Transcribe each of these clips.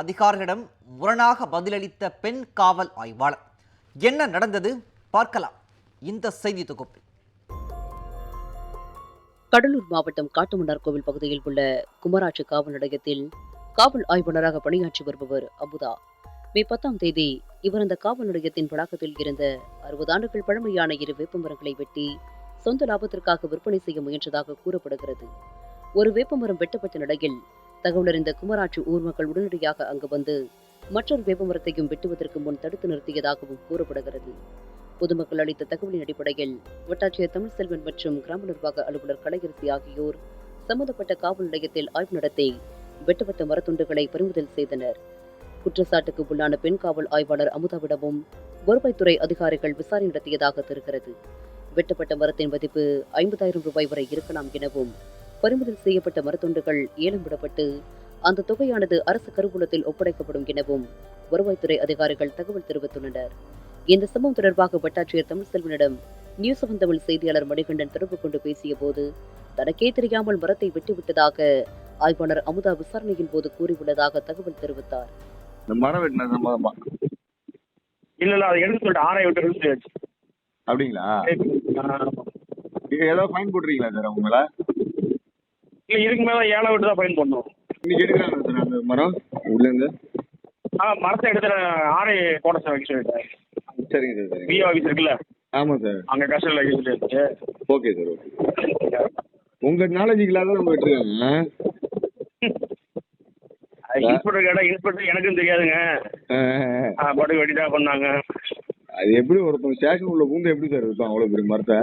அதிகாரிகளிடம் முரணாக பதிலளித்த பெண் காவல் ஆய்வாளர். என்ன நடந்தது? பார்க்கலாம். இந்த செய்தி தொகுப்பில். கடலூர் மாவட்டம் காட்டுமன்னார் கோவில் பகுதியில் உள்ள குமராட்சி காவல் நிலையத்தில் காவல் ஆய்வாளராக பணியாற்றி வருபவர் அமுதா. மே பத்தாம் தேதி இவர் அந்த காவல் நிலையத்தின் வளாகத்தில் இருந்த அறுபது ஆண்டுகள் பழமையான இரு வேப்பமரங்களை வெட்டி சொந்த லாபத்திற்காக விற்பனை செய்ய முயன்றதாக கூறப்படுகிறது. ஒரு வேப்பமரம் வெட்டப்பட்ட நிலையில் தகவலறிந்த குமராட்சி ஊர் மக்கள் உடனடியாக அங்கு வந்து மற்றொரு வேப்பமரத்தையும் வெட்டுவதற்கு முன் தடுத்து நிறுத்தியதாகவும் கூறப்படுகிறது. பொதுமக்கள் அளித்த தகவலின் அடிப்படையில் வட்டாட்சியர் தமிழ்செல்வன் மற்றும் கிராம நிர்வாக அலுவலர் கலையரசி ஆகியோர் சம்பந்தப்பட்ட காவல் நிலையத்தில் ஆய்வு நடத்தி வெட்டப்பட்ட மரத்துண்டுகளை பறிமுதல் செய்தனர். குற்றச்சாட்டுக்கு உள்ளான பெண் காவல் ஆய்வாளர் அமுதாவிடமும் வருவாய்த்துறை அதிகாரிகள் விசாரணை நடத்தியதாக தெரிகிறது. வெட்டப்பட்ட மரத்தின் மதிப்பு ஐம்பதாயிரம் ரூபாய் வரை இருக்கலாம் எனவும் பறிமுதல் செய்யப்பட்ட மரத்துண்டுகள் ஏலம் விடப்பட்டு அந்த தொகையானது அரசு கருவூலத்தில் ஒப்படைக்கப்படும் எனவும் வருவாய்த்துறை அதிகாரிகள் தகவல் தெரிவித்துள்ளனர். இந்த சம்பவம் தொடர்பாக வட்டாட்சியர் தமிழ்செல்வனிடம் நியூஸ் செவன் தமிழ் செய்தியாளர் மணிகண்டன் தொடர்பு கொண்டு பேசிய போது தனக்கே தெரியாமல் மரத்தை வெட்டிவிட்டதாக ஆய்வாளர் அமுதா விசாரணையின் போது கூறியுள்ளதாக தகவல் தெரிவித்தார். இல்ல இல்ல அதை சொல்லிட்டு விட்டு சொல்லியாச்சு அப்படிங்களா? ஏதாவது ஃபைன் போட்டுறீங்களா சார் உங்கள? இல்ல இதுக்கு மேல ஏழை விட்டு தான் ஃபைன் பண்ணணும். இன்னைக்கு எடுக்கிறாங்க சார் அந்த மரம்? உள்ள இருந்து ஆ மரத்தை எடுத்து ஆரை போட வைக்க சொல்லிட்டேன் சரிங்க சார் சரிங்க. பிஓ ஆஃபீஸ் இருக்குல்ல? ஆமா சார். அங்க கஷ்டம் வைக்க சொல்லியாச்சு ஓகே சார் ஓகே. உங்க நாலேஜுக்கு இல்லாத நம்ம வெட்டிருக்காங்க இன்ஸ்பெக்டர் கேட்டா இன்ஸ்பெக்டர் எனக்கும் தெரியாதுங்க. பாட்டுக்கு வெட்டி தான் பண்ணாங்க. அது எப்படி ஒருத்தவங்க ஸ்டேஷன் உள்ள பூந்து எப்படி சார் இருக்கும் அவ்வளவு பெரிய மரத்தை.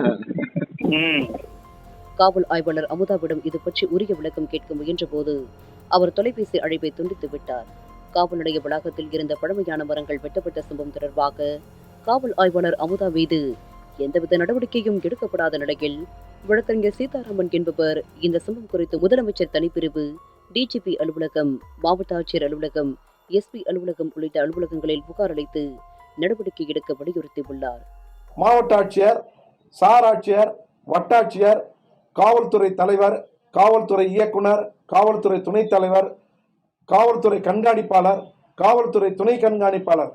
ம். காவல் ஆய்வாளர் அமுதாவிடம் இது பற்றி உரிய விளக்கம் கேட்க முயன்றபோது அவர் தொலைபேசி அழைப்பை துண்டித்து விட்டார். காவல் நிலைய வளாகத்தில் இருந்த பழமையான மரங்கள் வெட்டப்பட்ட சம்பவம் தொடர்பாக காவல் ஆய்வாளர் அமுதா மீது எந்தவித நடவடிக்கையும் எடுக்கப்படாத நிலையில் வழக்கறிஞர் சீதாராமன் என்பவர் இந்த சம்பவம் குறித்து முதலமைச்சர் தனிப்பிரிவு டிஜிபி அலுவலகம் மாவட்ட ஆட்சியர் அலுவலகம் எஸ்பி அலுவலகம் உள்ளிட்ட அலுவலகங்களில் புகார் அளித்து நடவடிக்கை எடுக்க வலியுறுத்தியுள்ளார். மாவட்ட ஆட்சியர் சார் ஆட்சியர் வட்டாட்சியர் காவல்துறை தலைவர் காவல்துறை இயக்குனர் காவல்துறை துணைத் தலைவர் காவல்துறை கண்காணிப்பாளர் காவல்துறை துணை கண்காணிப்பாளர்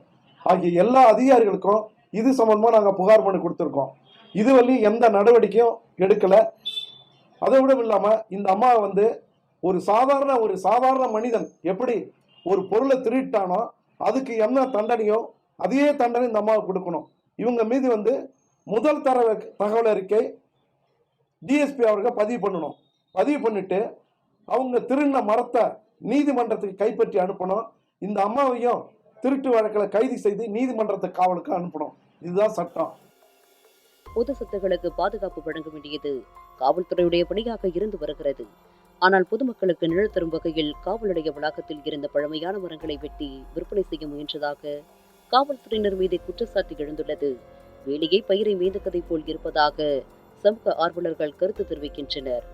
ஆகிய எல்லா அதிகாரிகளுக்கும் இது சம்பந்தமாக நாங்கள் புகார் பண்ணி கொடுத்துருக்கோம். இதுவரையும் எந்த நடவடிக்கையும் எடுக்கலை. அதை விட இல்லாமல் இந்த அம்மா வந்து ஒரு சாதாரண ஒரு சாதாரண மனிதன் எப்படி ஒரு பொருளை திருட்டானோ அதுக்கு என்ன தண்டனையோ அதே தண்டனை இந்த அம்மாவுக்கு கொடுக்கணும். இவங்க மீது வந்து முதல் தர தகவல் அறிக்கை டிஎஸ்பி அவர்கள் பதிவு பண்ணணும். பதிவு பண்ணிட்டு அவங்க திருண்ண மரத்தை நீதிமன்றத்துக்கு கைப்பற்றி அனுப்பணும். இந்த அம்மாவையும் திருட்டு வழக்கில் கைது செய்து நீதிமன்றத்துக்கு காவலுக்கு அனுப்பணும். இதுதான் சட்டம். பொது சொத்துகளுக்கு பாதுகாப்பு வழங்க வேண்டியது காவல்துறையுடைய பணியாக இருந்து வருகிறது. ஆனால் பொதுமக்களுக்கு நிழல் தரும் வகையில் காவல் நிலைய வளாகத்தில் இருந்த பழமையான மரங்களை வெட்டி விற்பனை செய்ய முயன்றதாக காவல்துறையினர் மீது குற்றச்சாட்டு எழுந்துள்ளது. வேலையை பயிரை மேய்ந்த கதை போல் இருப்பதாக சமூக ஆர்வலர்கள் கருத்து தெரிவிக்கின்றனர்.